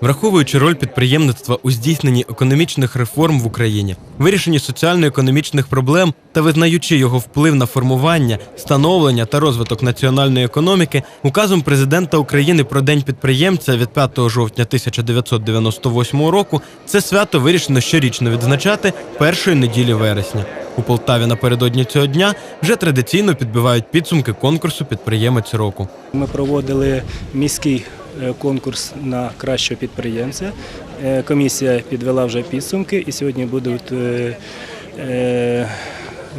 Враховуючи роль підприємництва у здійсненні економічних реформ в Україні, вирішенні соціально-економічних проблем та визнаючи його вплив на формування, становлення та розвиток національної економіки, указом президента України про День підприємця від 5 жовтня 1998 року це свято вирішено щорічно відзначати першої неділі вересня. У Полтаві напередодні цього дня вже традиційно підбивають підсумки конкурсу підприємець року. Ми проводили міський е, конкурс на кращого підприємця. Е, Комісія підвела вже підсумки і сьогодні будуть е,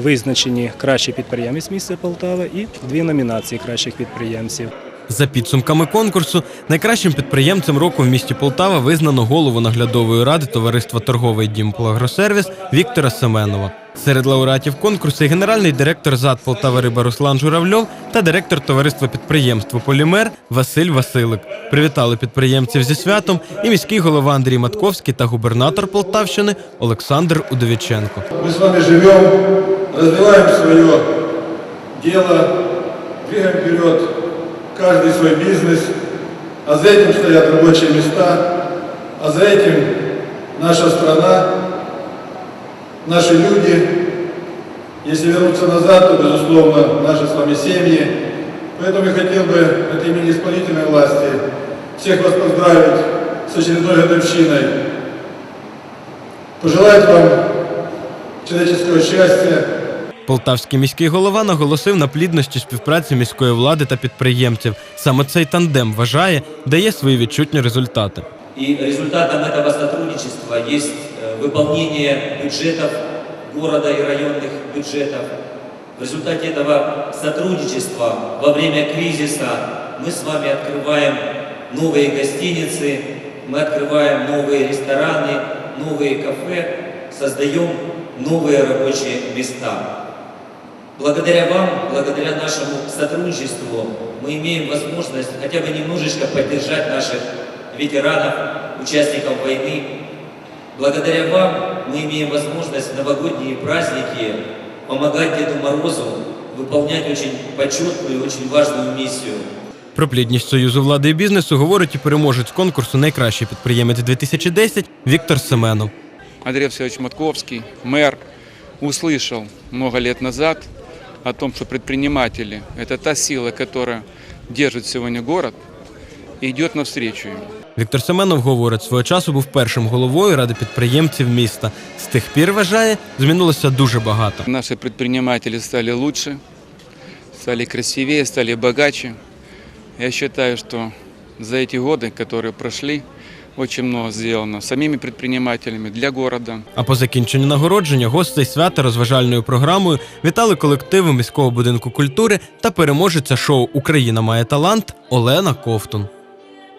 визначені кращий підприємець міста Полтава і дві номінації кращих підприємців. За підсумками конкурсу, найкращим підприємцем року в місті Полтава визнано голову наглядової ради товариства Торговий дім «Плагросервіс» Віктора Семенова. Серед лауреатів конкурсу генеральний директор ЗАД Полтава Риба Руслан Журавльов та директор товариства підприємства Полімер Василь Василик. Привітали підприємців зі святом і міський голова Андрій Матковський та губернатор Полтавщини Олександр Удовіченко. Мы с вами живем, развиваем свое дело, двигаем вперед каждый свой бизнес, а за этим стоят рабочие места, а за этим наша страна, наши люди. Если вернуться назад, то, безусловно, наши с вами семьи. Поэтому я хотел бы от имени исполнительной власти всех вас поздравить с очередной годовщиной. Пожелать вам человеческого счастья, Полтавський міський голова наголосив на плідності співпраці міської влади та підприємців. Саме цей тандем вважає, дає свої відчутні результати. И результатом этого сотрудничества есть э, выполнение бюджетов города и районных бюджетов. В результате этого сотрудничества во время кризиса мы с вами открываем новые гостиницы, мы открываем новые рестораны, новые кафе, создаем новые рабочие места. Благодаря вам, благодаря нашему сотрудничеству, мы имеем возможность хотя бы немножечко поддержать наших ветеранов, участников войны. Благодаря вам мы имеем возможность в новогодние праздники помогать Деду Морозу выполнять очень почетную и очень важную миссию. Про плідність союзу влади і бізнесу говорить і переможець конкурсу Найкращий підприємець 2010 Віктор Семенов. Андрей Васильевич Матковский, мэр, услышал много лет назад о том, что предприниматели – это та сила, которая держит сегодня город и идет навстречу им. Віктор Семенов говорить, свого часу був першим головою ради підприємців міста. З тих пір вважає, змінилося дуже багато. Наши предприниматели стали лучше, стали красивее, стали богаче. Я считаю, что за эти годы, которые прошли, очень много сделано самими предпринимателями для города, А по закінченню нагородження гостей свята розважальною програмою вітали колективи міського будинку культури та переможеця шоу Україна має талант Олена Ковтун.